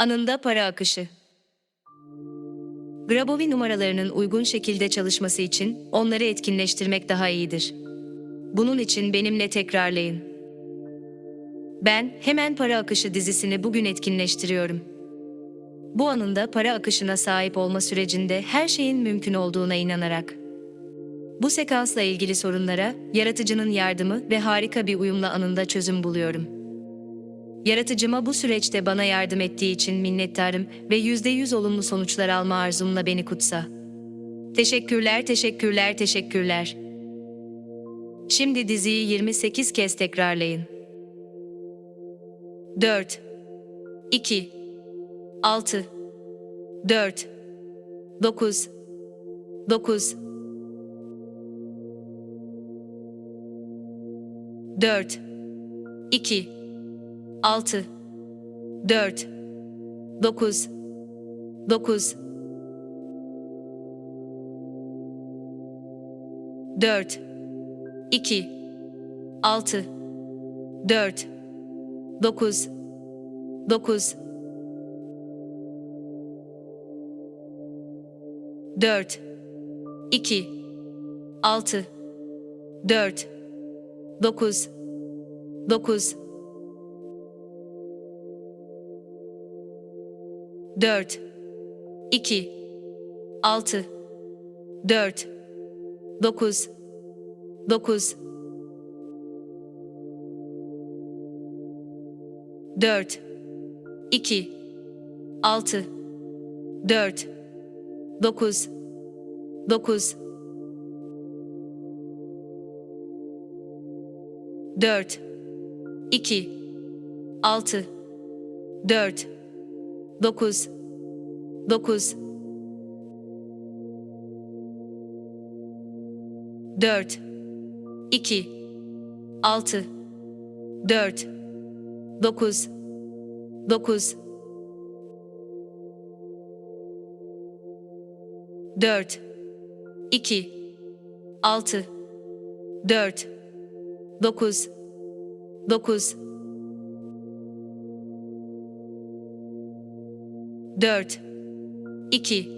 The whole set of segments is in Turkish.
Anında para akışı. Grabov'i numaralarının uygun şekilde çalışması için onları etkinleştirmek daha iyidir. Bunun için benimle tekrarlayın. Ben hemen para akışı dizisini bugün etkinleştiriyorum. Bu anında para akışına sahip olma sürecinde her şeyin mümkün olduğuna inanarak. Bu sekansla ilgili sorunlara yaratıcının yardımı ve harika bir uyumla anında çözüm buluyorum. Yaratıcıma bu süreçte bana yardım ettiği için minnettarım ve %100 olumlu sonuçlar alma arzumla beni kutsa. Teşekkürler, teşekkürler, teşekkürler. Şimdi diziyi 28 kez tekrarlayın. 4 2 6 4 9 9 4 2 6 4 9 9 4 2 6 4 9 9 4 2 6 4 9 9 4 2 6 4 9 9 4 2 6 4 9 9 4 2 6 4 9 9 4 2 6 4 9 9 4 2 6 4 9 9 4 2 6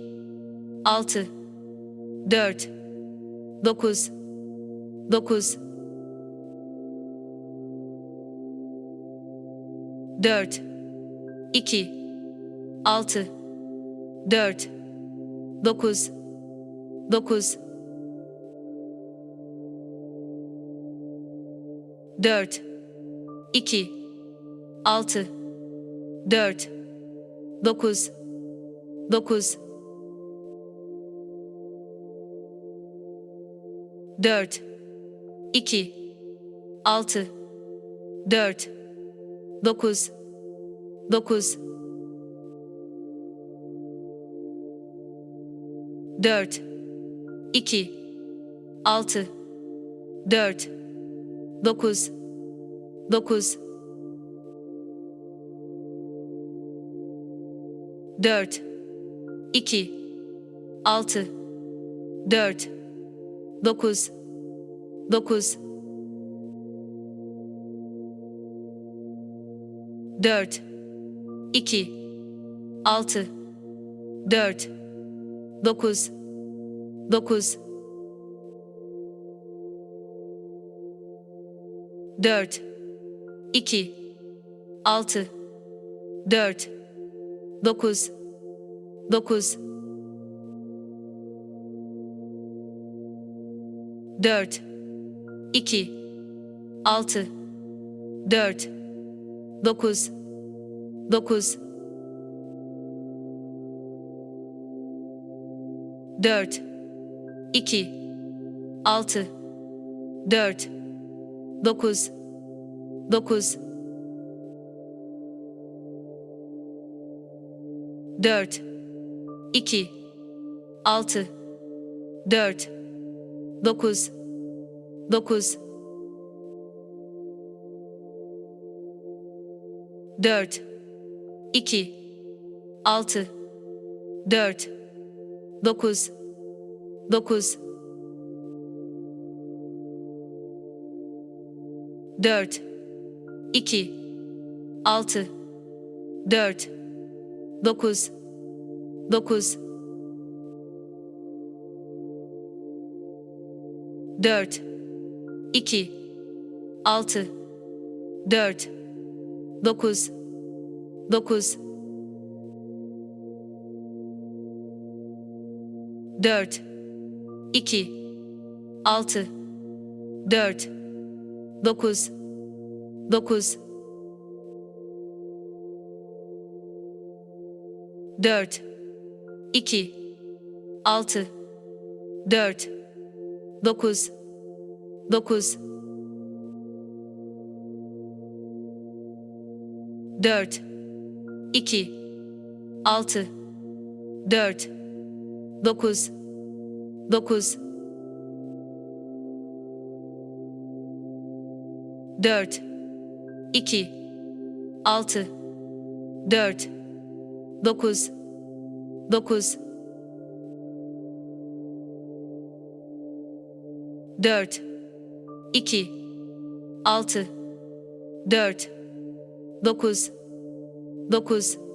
4 9 9 4 2 6 4 9 9 4 2 6 4 9 9 4 2 6 4 9 9 4 2 6 4 9 9 4 2 6 4 9 9 4 2 6 4 9 9 4 2 6 4 9 9 4 2 6 4 9 9 4 2 6 4 9 9 4 2 6 4 9 9 4 2 6 4 9 9 4 2 6 4 9 9 4 2 6 4 9 9 4 2 6 4 9 9 4 2 6 4 9 9 4 2 6 4 9 9 4 2 6 4 9 9 4 2 6 4 9 9